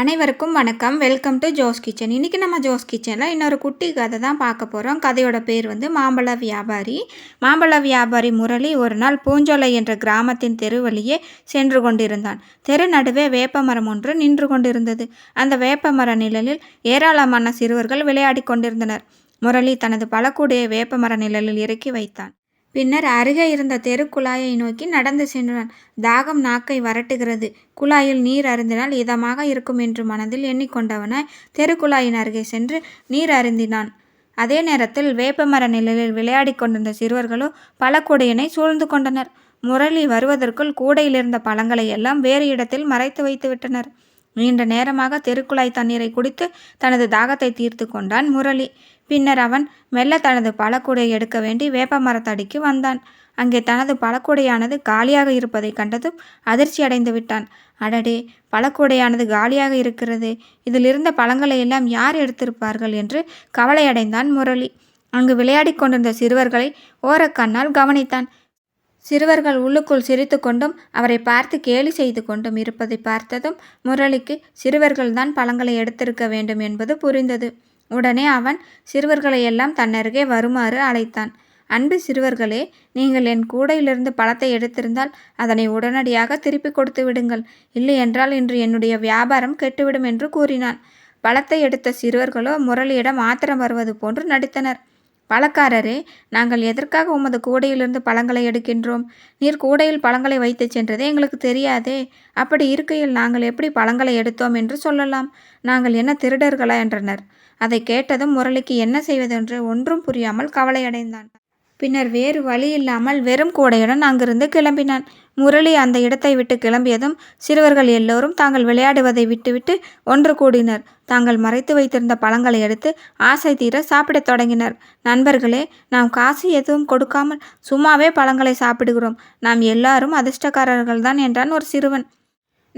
அனைவருக்கும் வணக்கம். Welcome to Jose kitchen இன்றைக்கி நம்ம ஜோஸ் கிச்சனில் இன்னொரு குட்டி கதை தான் பார்க்க போகிறோம் கதையோட பேர் வந்து மாம்பழ வியாபாரி. மாம்பழ வியாபாரி முரளி ஒரு நாள் பூஞ்சோலை என்ற கிராமத்தின் தெரு வழியே சென்று கொண்டிருந்தான். தெரு நடுவே வேப்ப மரம் ஒன்று நின்று கொண்டிருந்தது. அந்த வேப்ப மர நிழலில் ஏராளமான சிறுவர்கள் விளையாடி கொண்டிருந்தனர். முரளி தனது பழக்கூடிய வேப்ப மர நிழலில் இறக்கி வைத்தான். பின்னர் அருகே இருந்த தெருக்குழாயை நோக்கி நடந்து சென்றான். தாகம் நாக்கை வரட்டுகிறது. குழாயில் நீர் அருந்தினால் இதமாக இருக்கும் என்று மனதில் எண்ணிக்கொண்டவனாய் தெருக்குழாயின் அருகே சென்று நீர் அருந்தினான். அதே நேரத்தில் வேப்பமர நிழலில் விளையாடி கொண்டிருந்த சிறுவர்களோ பழக்குடையனை சூழ்ந்து கொண்டனர். முரளி வருவதற்குள் கூடையில் இருந்த பழங்களை எல்லாம் வேறு இடத்தில் மறைத்து வைத்து விட்டனர். நீண்ட நேரமாக தெருக்குழாய் தண்ணீரை குடித்து தனது தாகத்தை தீர்த்து கொண்டான் முரளி. பின்னர் அவன் மெல்ல தனது பழக்கூடையை எடுக்க வேண்டி வேப்ப மரத்தடிக்கு வந்தான். அங்கே தனது பழக்கூடையானது காலியாக இருப்பதை கண்டதும் அதிர்ச்சி அடைந்து விட்டான். அடடே பழக்கூடையானது காலியாக இருக்கிறது. இதில் இருந்த பழங்களை எல்லாம் யார் எடுத்திருப்பார்கள் என்று கவலையடைந்தான் முரளி. அங்கு விளையாடி கொண்டிருந்த சிறுவர்களை ஓரக்கண்ணால் கவனித்தான். சிறுவர்கள் உள்ளுக்குள் சிரித்து கொண்டும் அவரை பார்த்து கேலி செய்து கொண்டும் இருப்பதை பார்த்ததும் முரளிக்கு சிறுவர்கள்தான் பழங்களை எடுத்திருக்க வேண்டும் என்பது புரிந்தது. உடனே அவன் சிறுவர்களை எல்லாம் தன்னருகே வருமாறு அழைத்தான். அன்பு சிறுவர்களே நீங்கள் என் கூடையிலிருந்து பழத்தை எடுத்திருந்தால் அதனை உடனடியாக திருப்பி கொடுத்து விடுங்கள். இல்லை என்றால் இன்று என்னுடைய வியாபாரம் கெட்டுவிடும் என்று கூறினான். பழத்தை எடுத்த சிறுவர்களோ முரளியிடம் ஆத்திரம் வருவது போன்று நடித்தனர். பழக்காரரே நாங்கள் எதற்காக உமது கூடையிலிருந்து பழங்களை எடுக்கின்றோம்? நீர் கூடையில் பழங்களை வைத்து சென்றதே எங்களுக்கு தெரியாதே. அப்படி இருக்கையில் நாங்கள் எப்படி பழங்களை எடுத்தோம் என்று சொல்லலாம். நாங்கள் என்ன திருடர்களா? என்றனர். அதை கேட்டதும் முரளிக்கு என்ன செய்வதென்று ஒன்றும் புரியாமல் கவலையடைந்தான். பின்னர் வேறு வழி இல்லாமல் வெறும் கூடையுடன் அங்கிருந்து கிளம்பினான். முரளி அந்த இடத்தை விட்டு கிளம்பியதும் சிறுவர்கள் எல்லோரும் தாங்கள் விளையாடுவதை விட்டுவிட்டு ஒன்று கூடினர். தாங்கள் மறைத்து வைத்திருந்த பழங்களை எடுத்து ஆசை தீர சாப்பிடத் தொடங்கினர். நண்பர்களே நாம் காசு எதுவும் கொடுக்காமல் சும்மாவே பழங்களை சாப்பிடுகிறோம். நாம் எல்லாரும் அதிர்ஷ்டக்காரர்கள்தான் என்றான் ஒரு சிறுவன்.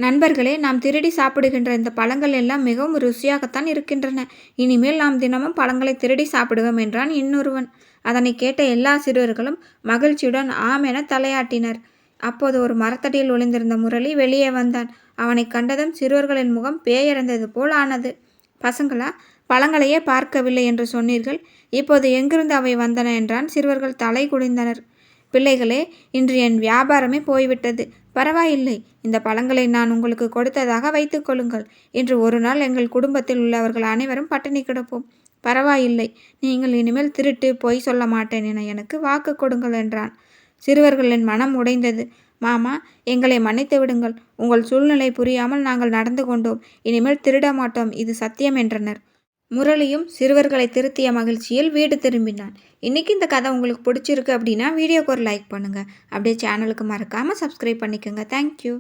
நண்பர்களே நாம் திருடி சாப்பிடுகின்ற இந்த பழங்கள் எல்லாம் மிகவும் ருசியாகத்தான் இருக்கின்றன. இனிமேல் நாம் தினமும் பழங்களை திருடி சாப்பிடுவோம் என்றான் இன்னொருவன். அதனை கேட்ட எல்லா சிறுவர்களும் மகிழ்ச்சியுடன் ஆம் என தலையாட்டினர். அப்போது ஒரு மரத்தடியில் ஒளிந்திருந்த முரளி வெளியே வந்தான். அவனை கண்டதும் சிறுவர்களின் முகம் பேயறந்தது போல் ஆனது. பசங்களா பழங்களையே பார்க்கவில்லை என்று சொன்னீர்கள். இப்போது எங்கிருந்து அவை வந்தன? என்றான் சிறுவர்கள் தலை குடிந்தனர் பிள்ளைகளே இன்று என் வியாபாரமே போய்விட்டது. பரவாயில்லை. இந்த பழங்களை நான் உங்களுக்கு கொடுத்ததாக வைத்துக்கொள்ளுங்கள் இன்று ஒரு நாள் எங்கள் குடும்பத்தில் உள்ளவர்கள் அனைவரும் பட்டினி கிடப்போம். பரவாயில்லை. நீங்கள் இனிமேல் திருட்டு பொய் சொல்ல மாட்டேன் என எனக்கு வாக்கு கொடுங்கள் என்றான். சிறுவர்களின் மனம் உடைந்தது. மாமா எங்களை மன்னித்து விடுங்கள். உங்கள் சூழ்நிலை புரியாமல் நாங்கள் நடந்து கொண்டோம். இனிமேல் திருட மாட்டோம். இது சத்தியம் என்றனர். முரளியும் சிறுவர்களை திருத்திய மகிழ்ச்சியில் வீடு திரும்பினான். இன்றைக்கி இந்த கதை உங்களுக்கு பிடிச்சிருக்கு அப்படின்னா வீடியோக்கு ஒரு லைக் பண்ணுங்கள் அப்படியே சேனலுக்கு மறக்காமல் சப்ஸ்கிரைப் பண்ணிக்கோங்க. தேங்க்யூ